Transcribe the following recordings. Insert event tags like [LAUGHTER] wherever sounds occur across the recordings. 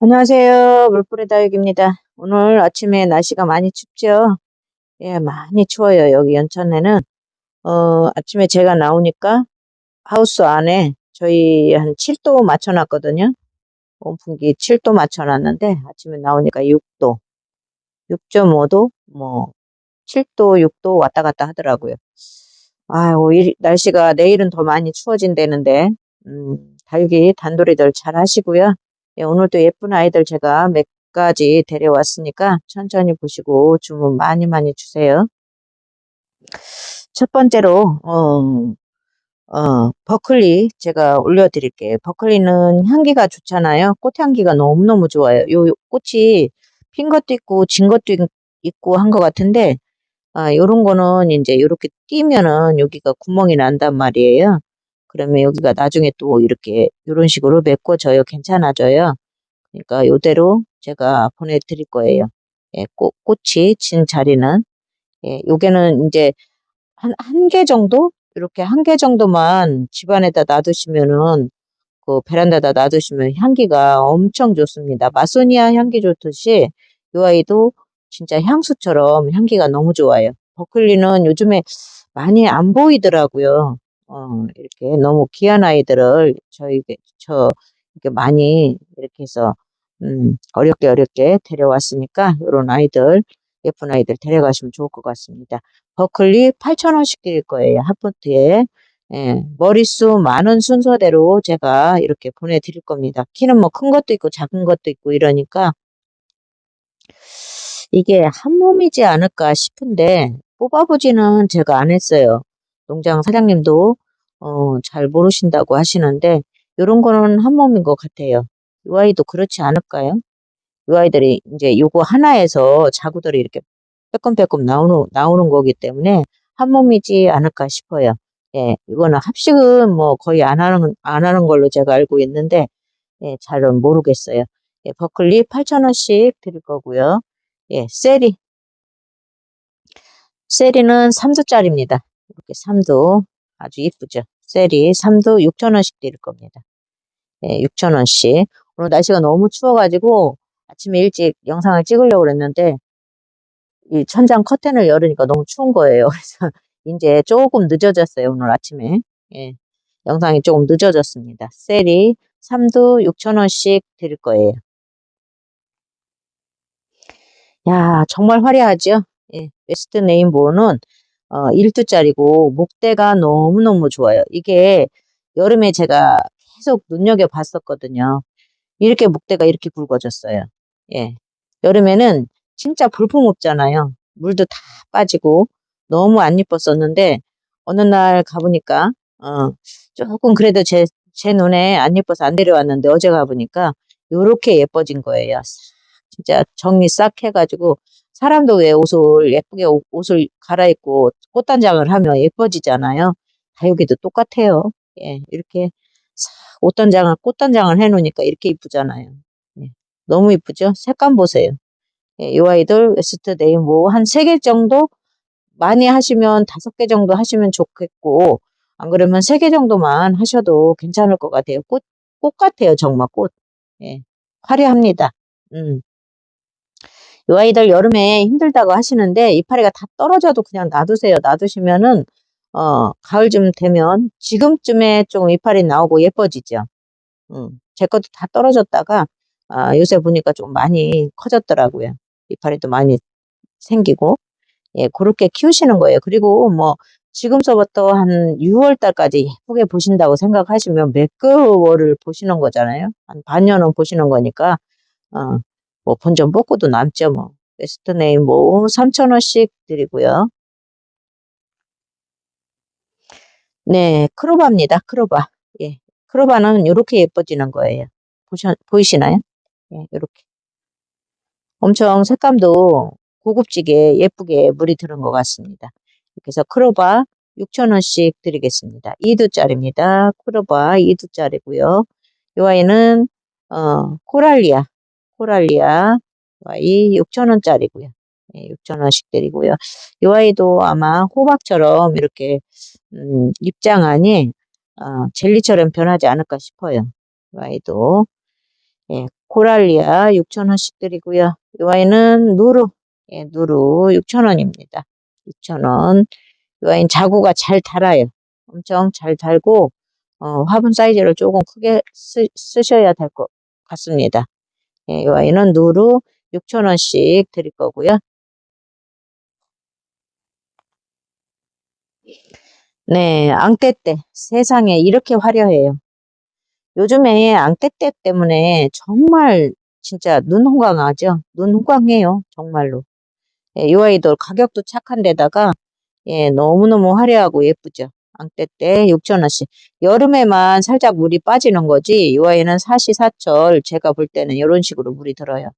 안녕하세요. 물뿌리 다육입니다. 오늘 아침에 날씨가 많이 춥죠? 예, 많이 추워요. 여기 연천에는. 어, 아침에 제가 나오니까 하우스 안에 저희 한 7도 맞춰놨거든요. 온풍기 7도 맞춰놨는데 아침에 나오니까 6도, 6.5도, 뭐 7도, 6도 왔다 갔다 하더라고요. 아유, 이 날씨가 내일은 더 많이 추워진다는데, 음, 다육이 단돌이들 잘 하시고요. 예, 오늘 도 예쁜 아이들 제가 몇 가지 데려왔으니까 천천히 보시고 주문 많이 많이 주세요. 첫 번째로 어, 어, 버클리 제가 올려드릴게요. 버클리는 향기가 좋잖아요. 꽃향기가 너무너무 좋아요. 요, 요 꽃이 핀 것도 있고 진 것도 있고 한 것 같은데 아, 요런 거는 이제 이렇게 띄면은 여기가 구멍이 난단 말이에요. 그러면 여기가 나중에 또 이렇게 이런 식으로 메꿔져요. 괜찮아져요. 그러니까 요대로 제가 보내드릴 거예요. 예, 꽃, 꽃이 진 자리는 예, 요게는 이제 한, 한 개 정도? 이렇게 한 개 정도만 집안에다 놔두시면은 그 베란다에다 놔두시면 향기가 엄청 좋습니다. 마소니아 향기 좋듯이 요 아이도 진짜 향수처럼 향기가 너무 좋아요. 버클리는 요즘에 많이 안 보이더라고요. 어, 이렇게 너무 귀한 아이들을 저희, 저, 이렇게 많이 이렇게 해서, 음, 어렵게 어렵게 데려왔으니까, 이런 아이들, 예쁜 아이들 데려가시면 좋을 것 같습니다. 버클리 8,000원씩 드릴 거예요. 하프트에. 예, 머릿수 많은 순서대로 제가 이렇게 보내드릴 겁니다. 키는 뭐 큰 것도 있고 작은 것도 있고 이러니까 이게 한 몸이지 않을까 싶은데 뽑아보지는 제가 안 했어요. 농장 사장님도 어, 잘 모르신다고 하시는데 이런 거는 한 몸인 것 같아요. 이 아이도 그렇지 않을까요? 이 아이들이 이제 요거 하나에서 자구들이 이렇게 빼꼼빼꼼 나오는, 나오는 거기 때문에 한 몸이지 않을까 싶어요. 예, 이거는 합식은 뭐 거의 안 하는, 안 하는 걸로 제가 알고 있는데, 예, 잘은 모르겠어요. 예, 버클리 8,000원씩 드릴 거고요. 예, 세리. 세리는 3두짜리입니다. 이렇게 3두. 아주 이쁘죠? 세리 3두 6,000원씩 드릴 겁니다. 예, 6,000원씩. 오늘 날씨가 너무 추워가지고 아침에 일찍 영상을 찍으려고 그랬는데 이 천장 커튼을 열으니까 너무 추운 거예요. [LAUGHS] 그래서 이제 조금 늦어졌어요. 오늘 아침에. 예, 영상이 조금 늦어졌습니다. 세리 3두 6,000원씩 드릴 거예요. 야, 정말 화려하죠? 예, 웨스트 네임보는 어, 1두짜리고 목대가 너무너무 좋아요. 이게 여름에 제가 계속 눈여겨봤었거든요. 이렇게 목대가 이렇게 굵어졌어요. 예. 여름에는 진짜 볼품 없잖아요. 물도 다 빠지고 너무 안 이뻤었는데 어느 날 가보니까 어, 조금 그래도 제, 제 눈에 안 예뻐서 안 데려왔는데 어제 가보니까 이렇게 예뻐진 거예요. 진짜 정리 싹 해가지고 사람도 왜 옷을 예쁘게 옷을 갈아입고 꽃단장을 하면 예뻐지잖아요. 다육이도 똑같아요. 예, 이렇게 옷단장을 꽃단장을 해놓으니까 이렇게 이쁘잖아요. 예, 너무 이쁘죠? 색감 보세요. 예, 이 아이들 웨스트 네이뭐 한세 개 정도 많이 하시면 다섯 개 정도 하시면 좋겠고 안 그러면 세 개 정도만 하셔도 괜찮을 것 같아요. 꽃, 꽃 같아요. 정말 꽃. 예, 화려합니다. 음. 이 아이들 여름에 힘들다고 하시는데 이파리가 다 떨어져도 그냥 놔두세요. 놔두시면은 어, 가을쯤 되면 지금쯤에 좀 이파리 나오고 예뻐지죠. 음, 제 것도 다 떨어졌다가 아, 요새 보니까 좀 많이 커졌더라고요. 이파리도 많이 생기고 예, 그렇게 키우시는 거예요. 그리고 뭐 지금서부터 한 6월 달까지 예쁘게 보신다고 생각하시면 몇 개월을 보시는 거잖아요. 한 반년은 보시는 거니까 어, 뭐 본전 뽑고도 남죠 뭐. 웨스트 네임 뭐 3,000원씩 드리고요. 네, 크로바입니다. 크로바. 예. 크로바는 이렇게 예뻐지는 거예요. 보시, 보이시나요? 예, 이렇게. 엄청 색감도 고급지게 예쁘게 물이 들은 것 같습니다. 그래서 크로바 6,000원씩 드리겠습니다. 2두짜리입니다. 크로바 2두짜리고요. 이 아이는 어, 코랄리아 코랄리아 Y 6,000원짜리고요. 네, 6,000원씩 드리고요. 이 아이도 아마 호박처럼 이렇게 음, 입장안이 어, 젤리처럼 변하지 않을까 싶어요. 이 아이도 예, 고랄리아 6,000원씩 드리고요. 이 와인은 누루, 예, 누루 6,000원입니다. 6,000원. 이 와인 자구가 잘 달아요. 엄청 잘 달고, 어, 화분 사이즈를 조금 크게 쓰, 쓰셔야 될 것 같습니다. 예, 이 와인은 누루 6,000원씩 드릴 거고요. 네, 앙떼떼. 세상에 이렇게 화려해요. 요즘에 앙떼떼 때문에 정말 진짜 눈 호강하죠. 눈 호강해요. 정말로. 예, 이 아이도 가격도 착한 데다가 예, 너무너무 화려하고 예쁘죠. 앙떼떼 6,000원씩. 여름에만 살짝 물이 빠지는 거지. 이 아이는 사시사철 제가 볼 때는 이런 식으로 물이 들어요.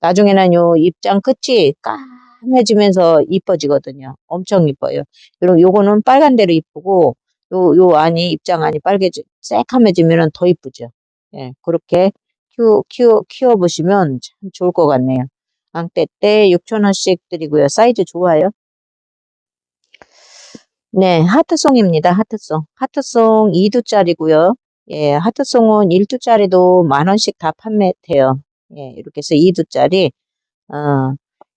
나중에는 요 입장 끝이 까매지면서 이뻐지거든요. 엄청 이뻐요. 그리고 요거는 빨간 데로 이쁘고 요, 요 안이 입장 안이 빨개지 새카매지면은 더 이쁘죠. 예, 그렇게 키워, 키워, 키워보시면 참 좋을 것 같네요. 앙떼떼 6,000원씩 드리고요. 사이즈 좋아요. 네, 하트송입니다. 하트송. 하트송 2두짜리고요. 예, 하트송은 1두짜리도 만원씩 다 판매돼요. 예, 이렇게 해서 2두짜리, 어,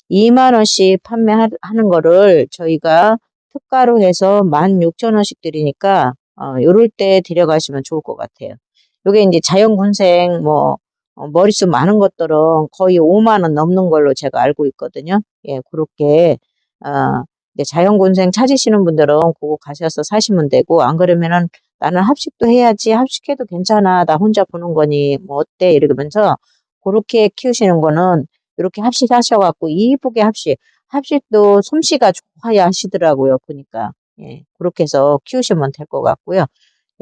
2만원씩 판매하는 거를 저희가 특가로 해서 16,000원씩 드리니까, 어, 요럴 때 데려가시면 좋을 것 같아요. 요게 이제 자연군생, 뭐, 어, 머릿수 많은 것들은 거의 5만원 넘는 걸로 제가 알고 있거든요. 예, 그렇게, 어, 자연군생 찾으시는 분들은 그거 가셔서 사시면 되고, 안 그러면은 나는 합식도 해야지, 합식해도 괜찮아, 나 혼자 보는 거니, 뭐 어때? 이러면서 그렇게 키우시는 거는 이렇게 합식하셔갖고 이쁘게 합식, 합식도 솜씨가 좋아야 하시더라고요, 보니까. 예, 그렇게 해서 키우시면 될 것 같고요.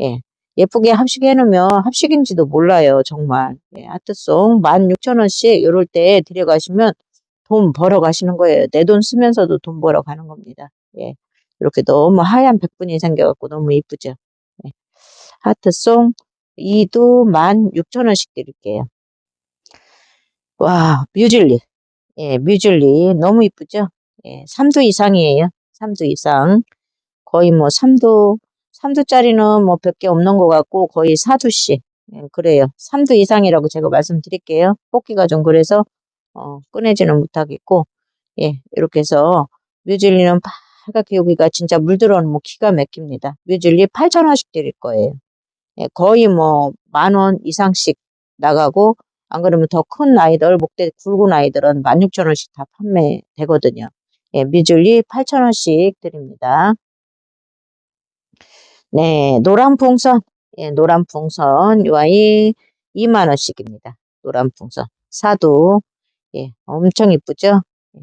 예, 예쁘게 합식해 놓으면 합식인지도 몰라요, 정말. 예, 아트송 16,000원씩 이럴 때 들여가시면 돈 벌어 가시는 거예요. 내 돈 쓰면서도 돈 벌어 가는 겁니다. 예, 이렇게 너무 하얀 백분이 생겨갖고 너무 이쁘죠. 예, 하트송 2도 16,000원씩 드릴게요. 와, 뮤즐리. 예, 뮤즐리. 너무 이쁘죠? 예, 3도 이상이에요. 3도 이상. 거의 뭐 3도, 3도짜리는 뭐몇개 없는 것 같고 거의 4도씩. 예, 그래요. 3도 이상이라고 제가 말씀드릴게요. 뽑기가 좀 그래서, 어, 꺼내지는 못하겠고, 예, 이렇게 해서 뮤즐리는 빨갛게 여기가 진짜 물 들어오는 뭐 기가 막힙니다. 뮤즐리 8,000원씩 드릴 거예요. 예, 거의 뭐 만 원 이상씩 나가고, 안 그러면 더 큰 아이들, 목대 굵은 아이들은 16,000원씩 다 판매되거든요. 예, 미줄리 8,000원씩 드립니다. 네, 노란 풍선. 예, 노란 풍선. 요 아이 2만원씩입니다. 노란 풍선. 사도. 예, 엄청 이쁘죠? 예.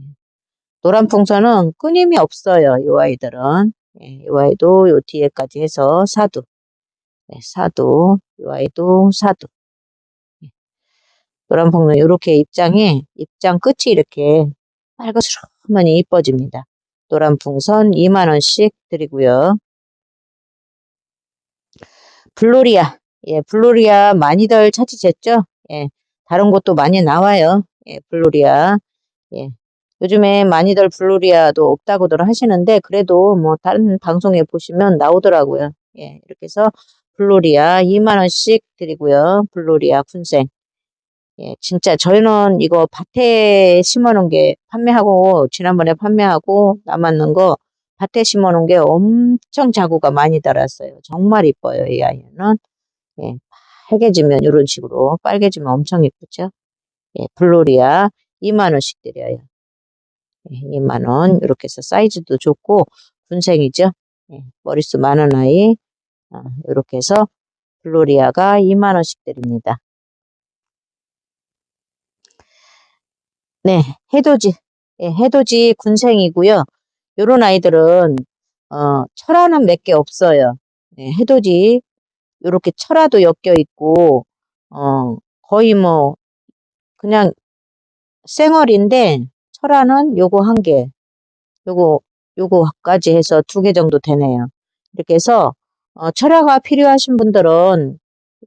노란 풍선은 끊임이 없어요. 요 아이들은. 예, 요 아이도 요 뒤에까지 해서 사도. 예, 사도. 요 아이도 사도. 노란 풍선 이렇게 입장에 입장 끝이 이렇게 빨갛스러만이 이뻐집니다. 노란 풍선 2만원씩 드리고요. 블로리아. 예, 블로리아 많이들 찾으셨죠? 예, 다른 곳도 많이 나와요. 예, 블로리아. 예, 요즘에 많이들 블로리아도 없다고들 하시는데, 그래도 뭐 다른 방송에 보시면 나오더라고요. 예, 이렇게 해서 블로리아 2만원씩 드리고요. 블로리아 군생. 예, 진짜 저희는 이거 밭에 심어 놓은 게 판매하고 지난번에 판매하고 남았는 거 밭에 심어 놓은 게 엄청 자구가 많이 달았어요. 정말 이뻐요, 이 아이는. 예, 빨개지면 이런 식으로 빨개지면 엄청 이쁘죠. 예, 블로리아 2만 원씩 드려요. 예, 2만 원 이렇게 해서 사이즈도 좋고 군생이죠. 예, 머릿수 많은 아이 어, 이렇게 해서 블로리아가 2만 원씩 드립니다. 네, 해돋이. 예, 해돋이 군생이고요. 요런 아이들은 어, 철화는 몇 개 없어요. 예, 해돋이 요렇게 철화도 엮여 있고 어, 거의 뭐 그냥 생얼인데 철화는 요거 한 개, 요거 요거까지 해서 두 개 정도 되네요. 이렇게 해서 어, 철화가 필요하신 분들은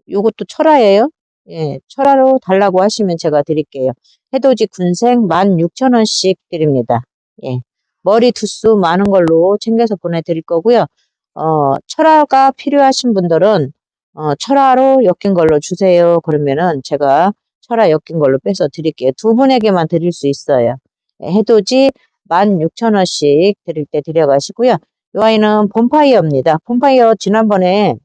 요것도 철화예요. 예, 철화로 달라고 하시면 제가 드릴게요. 해돋이 군생 16,000원씩 드립니다. 예, 머리 두수 많은 걸로 챙겨서 보내드릴 거고요. 어, 철화가 필요하신 분들은 어, 철화로 엮인 걸로 주세요. 그러면은 제가 철화 엮인 걸로 빼서 드릴게요. 두 분에게만 드릴 수 있어요. 예, 해돋이 16,000원씩 드릴 때 드려가시고요. 이 아이는 봄파이어입니다. 봄파이어 지난번에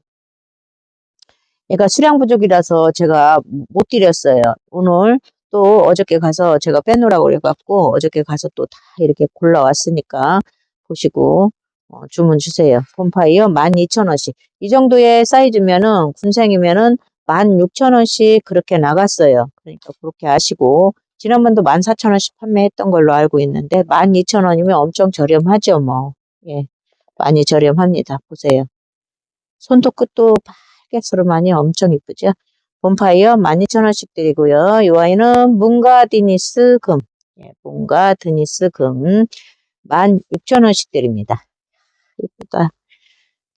얘가 수량 부족이라서 제가 못 드렸어요. 오늘 또 어저께 가서 제가 빼놓으라고 그래갖고 어저께 가서 또 다 이렇게 골라왔으니까 보시고 어, 주문 주세요. 봄파이어 12,000원씩. 이 정도의 사이즈면은 군생이면은 16,000원씩 그렇게 나갔어요. 그러니까 그렇게 아시고 지난번도 14,000원씩 판매했던 걸로 알고 있는데 12,000원이면 엄청 저렴하죠, 뭐. 예. 많이 저렴합니다. 보세요. 손톱 끝도 빨개스름하니 엄청 이쁘죠? 봄파이어 12,000원씩 드리고요. 이 아이는 문가 디니스 금. 예, 문가 드니스 금 16,000원씩 드립니다. 이쁘다.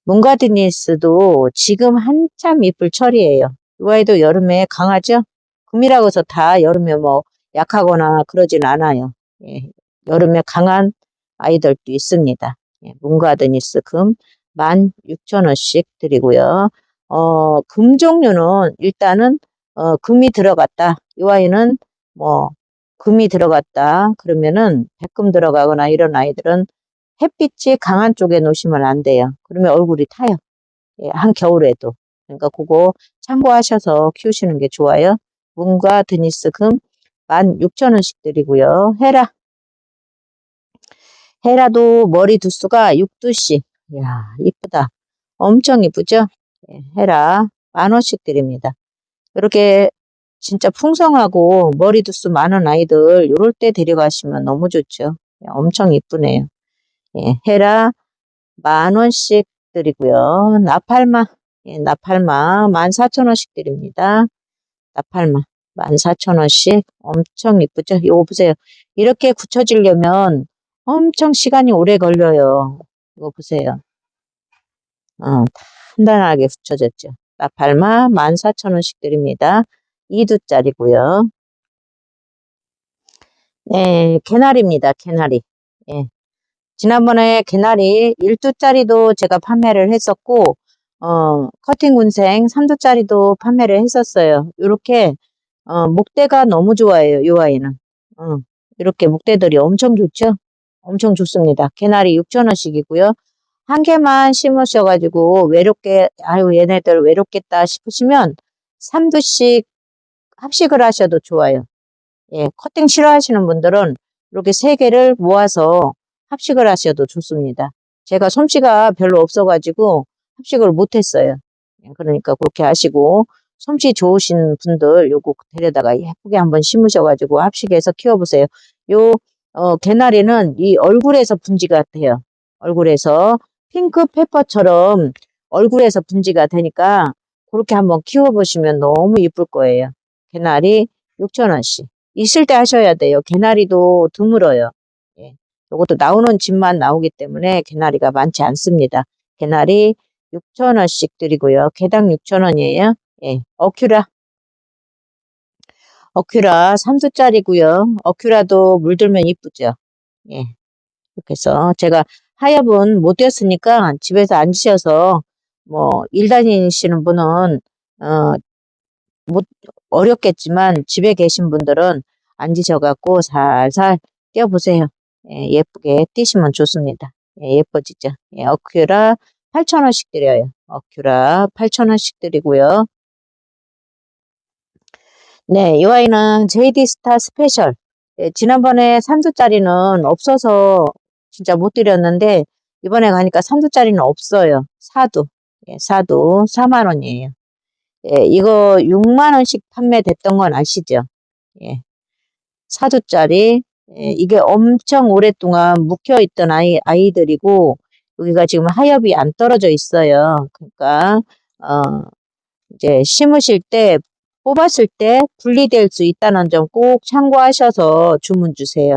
문가 디니스도 지금 한참 이쁠 철이에요. 이 아이도 여름에 강하죠? 금이라고 해서 다 여름에 뭐 약하거나 그러진 않아요. 예, 여름에 강한 아이들도 있습니다. 예, 문가 디니스 금 16,000원씩 드리고요. 어, 금 종류는 일단은 어, 금이 들어갔다. 이 아이는 뭐 금이 들어갔다. 그러면은 백금 들어가거나 이런 아이들은 햇빛이 강한 쪽에 놓으시면 안 돼요. 그러면 얼굴이 타요. 예, 한겨울에도. 그러니까 그거 참고하셔서 키우시는 게 좋아요. 문과 드니스 금 16,000원씩 드리고요. 헤라. 헤라도 머리 두수가 6두씩. 이야, 이쁘다. 엄청 이쁘죠? 예, 헤라 만원씩 드립니다. 이렇게 진짜 풍성하고 머리 두수 많은 아이들 요럴 때 데려가시면 너무 좋죠. 예, 엄청 이쁘네요. 예, 헤라 만 원씩 드리고요. 나팔마, 예, 나팔마 14,000원씩 드립니다. 나팔마 14,000원씩 엄청 이쁘죠? 이거 보세요. 이렇게 굳혀지려면 엄청 시간이 오래 걸려요. 이거 보세요. 어, 단단하게 붙여졌죠. 나팔마 14,000원씩 드립니다. 2두짜리고요. 네, 개나리입니다. 개나리. 예. 지난번에 개나리 1두짜리도 제가 판매를 했었고 어, 커팅 군생 3두짜리도 판매를 했었어요. 이렇게 어, 목대가 너무 좋아요. 요 아이는. 어, 이렇게 목대들이 엄청 좋죠? 엄청 좋습니다. 개나리 6,000원씩이고요. 한 개만 심으셔가지고 외롭게 아유 얘네들 외롭겠다 싶으시면 3두씩 합식을 하셔도 좋아요. 예, 커팅 싫어하시는 분들은 이렇게 세 개를 모아서 합식을 하셔도 좋습니다. 제가 솜씨가 별로 없어가지고 합식을 못했어요. 예, 그러니까 그렇게 하시고 솜씨 좋으신 분들 요거 데려다가 예쁘게 한번 심으셔가지고 합식해서 키워보세요. 요 어, 개나리는 이 얼굴에서 분지가 돼요. 얼굴에서 핑크 페퍼처럼 얼굴에서 분지가 되니까 그렇게 한번 키워보시면 너무 이쁠 거예요. 개나리 6,000원씩. 있을 때 하셔야 돼요. 개나리도 드물어요. 예. 이것도 나오는 집만 나오기 때문에 개나리가 많지 않습니다. 개나리 6,000원씩 드리고요. 개당 6,000원이에요. 예. 어큐라. 어큐라 3두짜리고요. 어큐라도 물들면 이쁘죠. 예. 이렇게 해서 제가 하엽은 못 뛰었으니까 집에서 앉으셔서 뭐 일 다니시는 분은 어, 못 어렵겠지만 집에 계신 분들은 앉으셔갖고 살살 뛰어보세요. 예, 예쁘게 뛰시면 좋습니다. 예, 예뻐지죠. 예, 어큐라 8,000원씩 드려요. 어큐라 8,000원씩 드리고요. 네, 이 아이는 JD 스타 스페셜. 예, 지난번에 3두짜리는 없어서 진짜 못 드렸는데 이번에 가니까 3두짜리는 없어요. 4두. 예, 4두 4만원이에요. 예, 이거 6만원씩 판매됐던 건 아시죠? 예. 4두짜리. 예, 이게 엄청 오랫동안 묵혀있던 아이, 아이들이고 여기가 지금 하엽이 안 떨어져 있어요. 그러니까 어, 이제 심으실 때 뽑았을 때 분리될 수 있다는 점 꼭 참고하셔서 주문 주세요.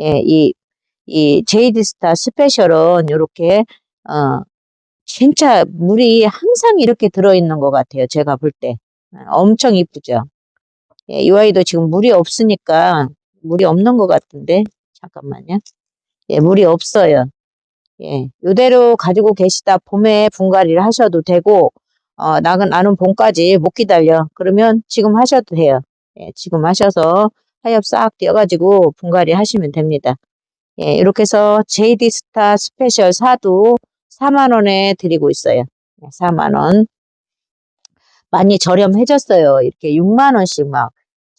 예, 이, 이 제이드스타 스페셜은 이렇게, 어, 진짜 물이 항상 이렇게 들어있는 것 같아요. 제가 볼 때. 엄청 이쁘죠? 예, 이 아이도 지금 물이 없으니까, 물이 없는 것 같은데, 잠깐만요. 예, 물이 없어요. 예, 이대로 가지고 계시다 봄에 분갈이를 하셔도 되고, 어, 나는, 나는 봄까지 못 기다려. 그러면 지금 하셔도 돼요. 예, 지금 하셔서 하엽 싹 띄어가지고 분갈이 하시면 됩니다. 예, 이렇게 해서 JD 스타 스페셜 4도 4만원에 드리고 있어요. 4만원. 많이 저렴해졌어요. 이렇게 6만원씩 막,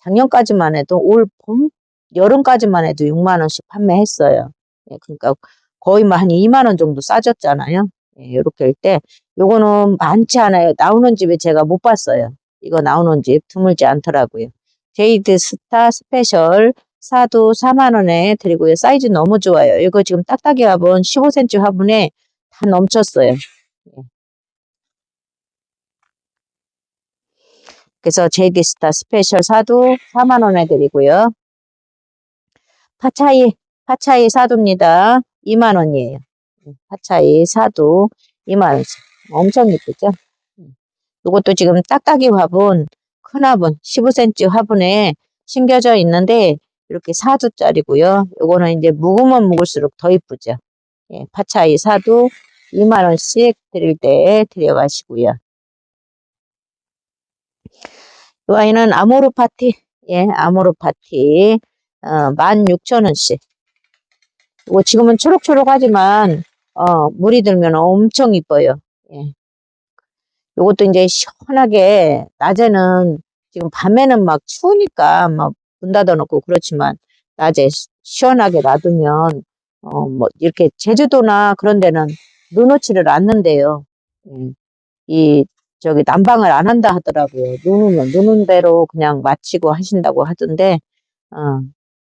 작년까지만 해도 올 봄, 여름까지만 해도 6만 원씩 판매했어요. 예, 그러니까 거의 뭐 한 2만 원 정도 싸졌잖아요. 예, 이렇게 할 때, 요거는 많지 않아요. 나오는 집에 제가 못 봤어요. 이거 나오는 집 드물지 않더라고요. 제이드 스타 스페셜 사도 4만 원에 드리고요. 사이즈 너무 좋아요. 이거 지금 딱딱이 화분 15cm 화분에 다 넘쳤어요. 예. 그래서 제이드 스타 스페셜 사도 4만 원에 드리고요. 파차이, 파차이 사도입니다. 2만원이에요. 파차이 사도 2만원씩. 엄청 예쁘죠? 이것도 지금 딱딱이 화분, 큰 화분, 15cm 화분에 심겨져 있는데 이렇게 4두짜리고요. 요거는 이제 묵으면 묵을수록 더 이쁘죠. 예, 파차이 사도 2만원씩 드릴 때 드려가시고요. 이 아이는 아모르 파티, 예, 아모르 파티, 어, 16,000원씩. 이거 지금은 초록초록하지만, 어, 물이 들면 엄청 이뻐요. 예. 요것도 이제 시원하게, 낮에는, 지금 밤에는 막 추우니까 막 문 닫아놓고 그렇지만, 낮에 시- 시원하게 놔두면, 어, 뭐, 이렇게 제주도나 그런 데는 눈 오지를 않는데요. 예. 이, 저기, 난방을 안 한다 하더라고요. 눈 오면 눈 온 대로 그냥 마치고 하신다고 하던데, 어,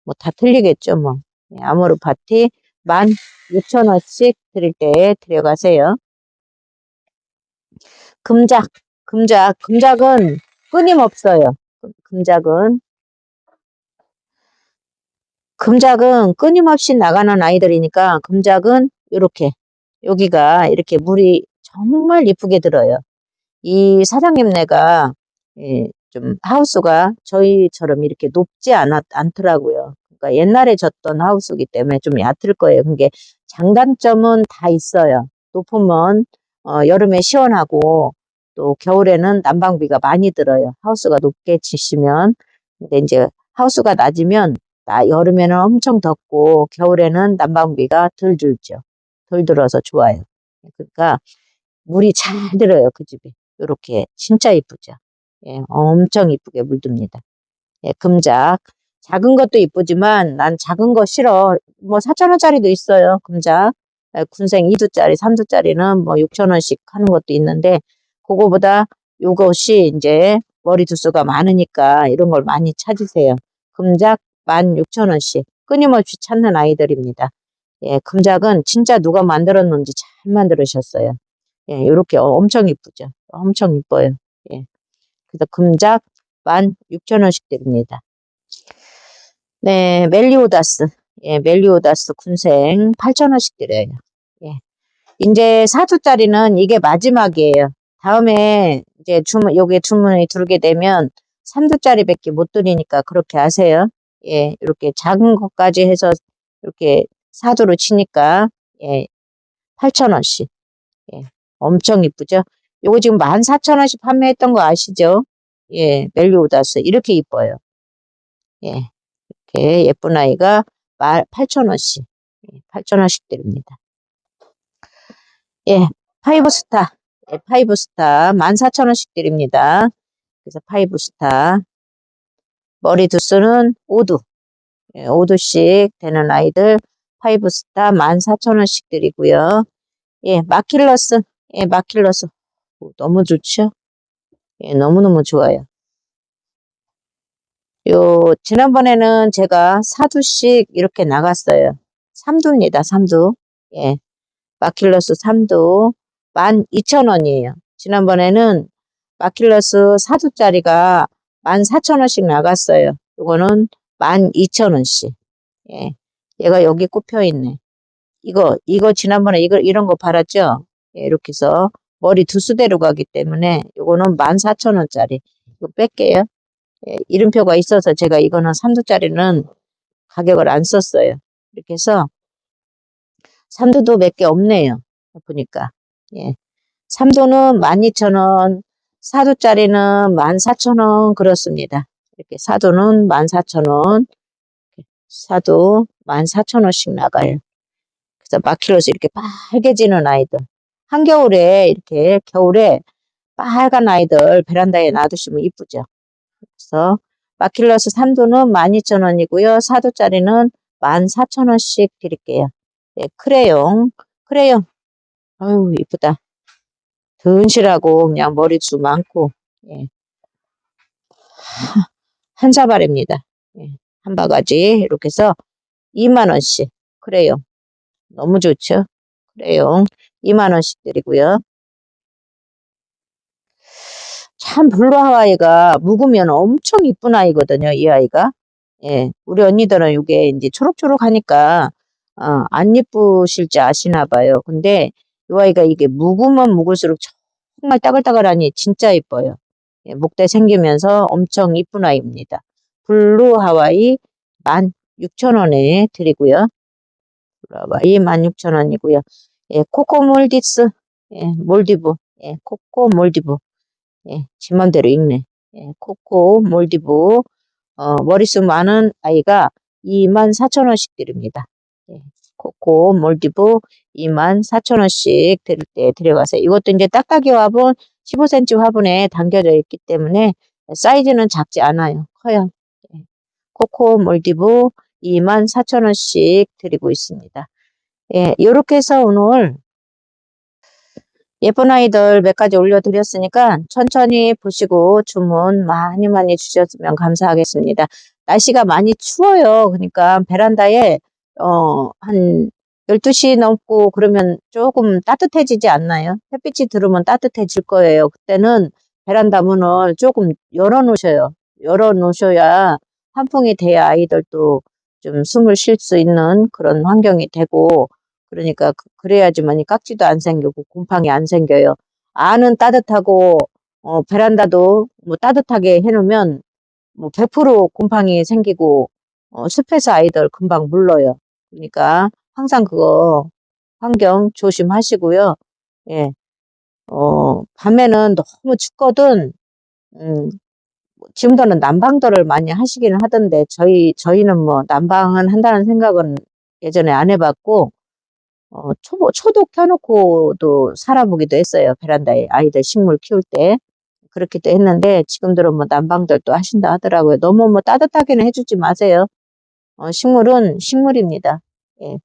뭐 다 틀리겠죠, 뭐. 예, 아모르 파티 16,000원씩 드릴 때 드려가세요. 금작, 금작, 금작은 끊임없어요. 금- 금작은. 금작은 끊임없이 나가는 아이들이니까 금작은 이렇게 여기가 이렇게 물이 정말 이쁘게 들어요. 이 사장님네가 예, 좀 하우스가 저희처럼 이렇게 높지 않았, 않더라고요. 그러니까 옛날에 졌던 하우스이기 때문에 좀 얕을 거예요. 그게 장단점은 다 있어요. 높으면 어, 여름에 시원하고 또 겨울에는 난방비가 많이 들어요. 하우스가 높게 지시면 근데 이제 하우스가 낮으면 나 여름에는 엄청 덥고 겨울에는 난방비가 덜 들죠. 덜 들어서 좋아요. 그러니까 물이 잘 들어요 그 집에. 이렇게 진짜 이쁘죠. 예, 엄청 이쁘게 물듭니다. 예, 금작. 작은 것도 이쁘지만 난 작은 거 싫어. 뭐 4천원짜리도 있어요. 예, 군생 2두짜리, 3두짜리는 뭐 6천원씩 하는 것도 있는데 그거보다 요것이 이제 머리 두수가 많으니까 이런 걸 많이 찾으세요. 금작 16,000원씩 끊임없이 찾는 아이들입니다. 예, 금작은 진짜 누가 만들었는지 잘 만들으셨어요. 예, 요렇게 엄청 이쁘죠. 엄청 이뻐요. 예. 그래서 금작 16,000원씩 드립니다. 네, 멜리오다스. 예, 멜리오다스 군생 8,000원씩 드려요. 예. 이제 4두짜리는 이게 마지막이에요. 다음에 이제 주문, 요게 주문이 들게 되면 3두짜리 밖에 못 드리니까 그렇게 하세요. 예, 이렇게 작은 것까지 해서 이렇게 4두로 치니까, 예, 8,000원씩. 예, 엄청 이쁘죠? 요거 지금 14,000원씩 판매했던 거 아시죠? 예, 멜리오다스. 이렇게 이뻐요. 예, 이렇게 예쁜 아이가 8,000원씩. 8,000원씩 드립니다. 예, 파이브 스타. 예, 파이브 스타 14,000원씩 드립니다. 그래서 파이브 스타. 머리 두수는 5두. 예, 5두씩 되는 아이들 파이브 스타 14,000원씩 드리고요. 예, 마킬러스. 예, 마킬러스. 오, 너무 좋죠? 예, 너무너무 좋아요. 요, 지난번에는 제가 4두씩 이렇게 나갔어요. 3두입니다, 3두. 예, 마킬러스 3두 12,000원이에요. 지난번에는 마킬러스 4두짜리가 14,000원씩 나갔어요. 이거는 12,000원씩. 예. 얘가 여기 꼽혀 있네. 이거, 이거 지난번에 이거, 이런 거 팔았죠? 예, 이렇게 해서 머리 두 수대로 가기 때문에 이거는 14,000원짜리. 이거 뺄게요. 예, 이름표가 있어서 제가 이거는 3두짜리는 가격을 안 썼어요. 이렇게 해서 3두도 몇 개 없네요. 보니까. 예. 3두는 12,000원, 4두짜리는 14,000원 그렇습니다. 이렇게 사도는 14,000원, 사도 14,000원씩 나가요. 그래서 마킬로스 이렇게 빨개지는 아이들. 한겨울에 이렇게 겨울에 빨간 아이들 베란다에 놔두시면 이쁘죠. 그래서 마킬러스 3도는 12,000원이고요. 4도짜리는 14,000원씩 드릴게요. 네, 크레용, 크레용. 아유, 이쁘다. 든실하고 그냥 머리숱 많고, 예. 하, [LAUGHS] 한 사발입니다. 예, 한 바가지 이렇게 해서 2만원씩 크레용. 너무 좋죠? 크레용 2만원씩 드리고요. 참 블루 하와이가 묵으면 엄청 이쁜 아이거든요. 이 아이가. 예, 우리 언니들은 이게 이제 초록초록 하니까 어, 안 예쁘실지 아시나 봐요. 근데 이 아이가 이게 묵으면 묵을수록 정말 따글따글하니 진짜 이뻐요. 예, 목대 생기면서 엄청 이쁜 아이입니다. 블루 하와이 16,000원에 드리고요. 블루 하와이 16,000원이고요. 예, 코코 몰디스, 예, 몰디브, 예, 코코 몰디브. 예, 지 맘대로 읽네. 예, 코코 몰디브 어, 머리숱 많은 아이가 24,000원씩 드립니다. 예, 코코 몰디브 24,000원씩 드릴 때 들여가세요. 이것도 이제 딱딱이 화분 15cm 화분에 담겨져 있기 때문에 사이즈는 작지 않아요. 커요. 예, 코코 몰디브 24,000원씩 드리고 있습니다. 예, 이렇게 해서 오늘 예쁜 아이들 몇 가지 올려드렸으니까 천천히 보시고 주문 많이 많이 주셨으면 감사하겠습니다. 날씨가 많이 추워요. 그러니까 베란다에 어, 한 12시 넘고 그러면 조금 따뜻해지지 않나요? 햇빛이 들어오면 따뜻해질 거예요. 그때는 베란다 문을 조금 열어 놓으셔요. 열어 놓으셔야 한풍이 돼야 아이들도 좀 숨을 쉴 수 있는 그런 환경이 되고 그러니까 그- 그래야지만 깍지도 안 생기고 곰팡이 안 생겨요. 안은 따뜻하고 어, 베란다도 뭐 따뜻하게 해놓으면 뭐 100% 곰팡이 생기고 어, 습해서 아이들 금방 물러요. 그러니까 항상 그거 환경 조심하시고요. 예. 어, 밤에는 너무 춥거든. 음, 지금도는 난방도를 많이 하시기는 하던데 저희 저희는 뭐 난방은 한다는 생각은 예전에 안 해봤고 어, 초, 초독 켜놓고도 살아보기도 했어요. 베란다에 아이들 식물 키울 때. 그렇기도 했는데 지금들은 뭐 난방들도 하신다 하더라고요. 너무 뭐 따뜻하게는 해주지 마세요. 어, 식물은 식물입니다. 예.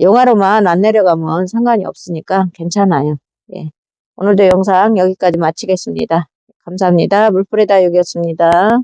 영하로만 안 내려가면 상관이 없으니까 괜찮아요. 예. 오늘도 영상 여기까지 마치겠습니다. 감사합니다. 물풀의 다육이었습니다.